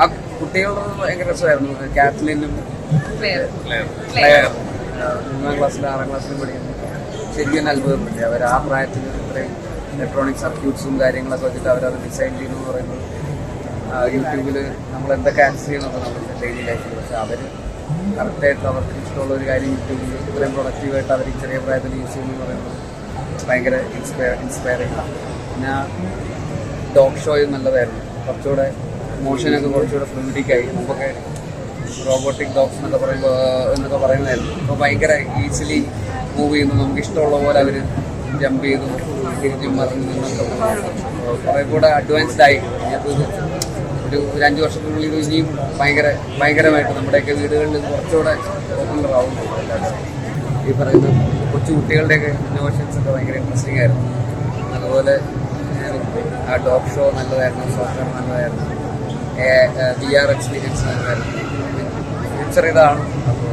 ആ കുട്ടികളുടെ ഭയങ്കര രസമായിരുന്നു. കാത്ലിനും മൂന്നാം ക്ലാസ്സിലും ആറാം ക്ലാസ്സിലും പഠിക്കുന്നു. ശരിക്കും അത്ഭുതപ്പെട്ടു അവർ ആ പ്രായത്തിൽ ഇത്രയും ഇലക്ട്രോണിക് സർക്യൂട്ട്സും കാര്യങ്ങളൊക്കെ വെച്ചിട്ട് അവരത് ഡിസൈൻ ചെയ്യുന്നു എന്ന് പറയുന്നത് യൂട്യൂബിൽ നമ്മൾ എന്തൊക്കെ ആക്സസ് ചെയ്യണമെന്ന് നമ്മുടെ ഡെയിലി ലൈഫിൽ പക്ഷെ അവർ കറക്റ്റായിട്ട് അവർക്ക് ഇഷ്ടമുള്ള ഒരു കാര്യം യൂട്യൂബിൽ ഇത്രയും പ്രൊഡക്റ്റീവായിട്ട് അവർ ചെറിയ പ്രായത്തിൽ യൂസ് ചെയ്യുന്നു എന്ന് പറയുന്നത് ഭയങ്കര ഇൻസ്പയർ ഇൻസ്പയറിംഗ് ആണ്. പിന്നെ ഡോഗ് ഷോയും നല്ലതായിരുന്നു. കുറച്ചുകൂടെ മോഷനൊക്കെ കുറച്ചുകൂടെ ഫ്ലൂഡിക്കായി മുമ്പൊക്കെ റോബോട്ടിക് ഡോഗ്സ് എന്നൊക്കെ പറയുമ്പോൾ എന്നൊക്കെ പറയുന്നതായിരുന്നു. അപ്പോൾ ഭയങ്കര ഈസിലി മൂവ് ചെയ്യുന്നു. നമുക്ക് ഇഷ്ടമുള്ള പോലെ അവർ ജമ്പ് ചെയ്തു തിരിഞ്ഞും മറിഞ്ഞു നിന്നൊക്കെ കുറേ കൂടെ അഡ്വാൻസ്ഡ് ആയി. ഒരു ഒരു അഞ്ച് വർഷത്തിനുള്ളിൽ ഇനിയും ഭയങ്കര ഭയങ്കരമായിട്ട് നമ്മുടെയൊക്കെ വീടുകളിൽ കുറച്ചുകൂടെ പോപ്പുലർ ആവും. ഈ പറയുന്ന കൊച്ചു കുട്ടികളുടെയൊക്കെ ഇന്നോവേഷൻസ് ഒക്കെ ഭയങ്കര ഇൻട്രസ്റ്റിംഗ് ആയിരുന്നു. അതുപോലെ ആ ഡോഗ് ഷോ നല്ലതായിരുന്നു സോഫ്റ്റ്വെയർ നല്ലതായിരുന്നു. വി ആർ എക്സ്പീരിയൻസ് ഫ്യൂച്ചർ ഇതാണ്. അപ്പോൾ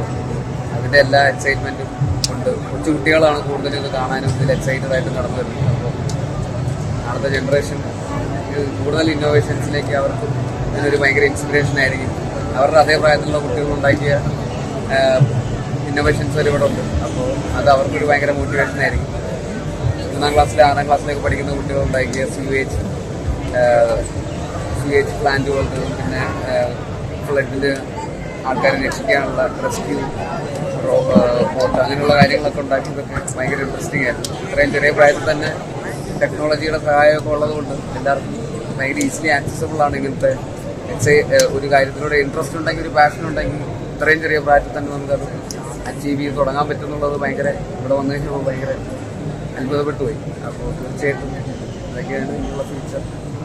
അതിന്റെ എല്ലാ എക്സൈറ്റ്മെന്റും ഉണ്ട്. കൊച്ചു കുട്ടികളാണ് കൂടുതലും ഇത് കാണാനും ഇതിൽ എക്സൈറ്റഡ് ആയിട്ട് നടന്നു വരുന്നത് അപ്പോൾ അടുത്ത ജനറേഷൻ കൂടുതൽ ഇന്നോവേഷൻസിലേക്ക് അവർക്ക് ഇതിനൊരു ഭയങ്കര ഇൻസ്പിറേഷൻ ആയിരിക്കും. അവരുടെ അതേ പ്രായത്തിലുള്ള കുട്ടികൾ ഉണ്ടാക്കിയ ഇന്നോവേഷൻസ് ഇവിടെ ഉണ്ട്. അപ്പോൾ അത് അവർക്കൊരു ഭയങ്കര മോട്ടിവേഷൻ ആയിരിക്കും. മൂന്നാം ക്ലാസ്സിലെ ആറാം ക്ലാസ്സിലേക്ക് പഠിക്കുന്ന കുട്ടികൾ ഉണ്ടാക്കിയ സ്യൂവേജ് സ്യൂവേജ് പ്ലാന്റുകൾക്ക് പിന്നെ ഫ്ലഡിന്റെ ആൾക്കാരെ രക്ഷിക്കാനുള്ള റെസ്ക്യൂ ബോട്ട് അങ്ങനെയുള്ള കാര്യങ്ങളൊക്കെ ഉണ്ടാക്കിയതൊക്കെ ഭയങ്കര ഇൻട്രസ്റ്റിംഗ് ആയിരുന്നു. ഇത്രയും ചെറിയ പ്രായത്തിൽ തന്നെ ടെക്നോളജിയുടെ സഹായമൊക്കെ ഉള്ളതുകൊണ്ട് എല്ലാവർക്കും ഭയങ്കര ഈസിലി ആക്സസബിൾ ആണ് ഇങ്ങനത്തെ ഒരു കാര്യത്തിലൂടെ ഇൻട്രസ്റ്റ് ഉണ്ടെങ്കിൽ ഒരു പാഷൻ ഉണ്ടെങ്കിൽ ഇത്രയും ചെറിയ പ്രായത്തിൽ തന്നെ നമുക്കത് അച്ചീവ് ചെയ്ത് തുടങ്ങാൻ പറ്റുന്നുള്ളത് ഭയങ്കര ഇവിടെ വന്നു കഴിഞ്ഞപ്പോൾ ഭയങ്കര അത്ഭുതപ്പെട്ടു പോയി. അപ്പോൾ തീർച്ചയായിട്ടും അതൊക്കെയാണ് ഇനിയുള്ള ഫ്യൂച്ചർ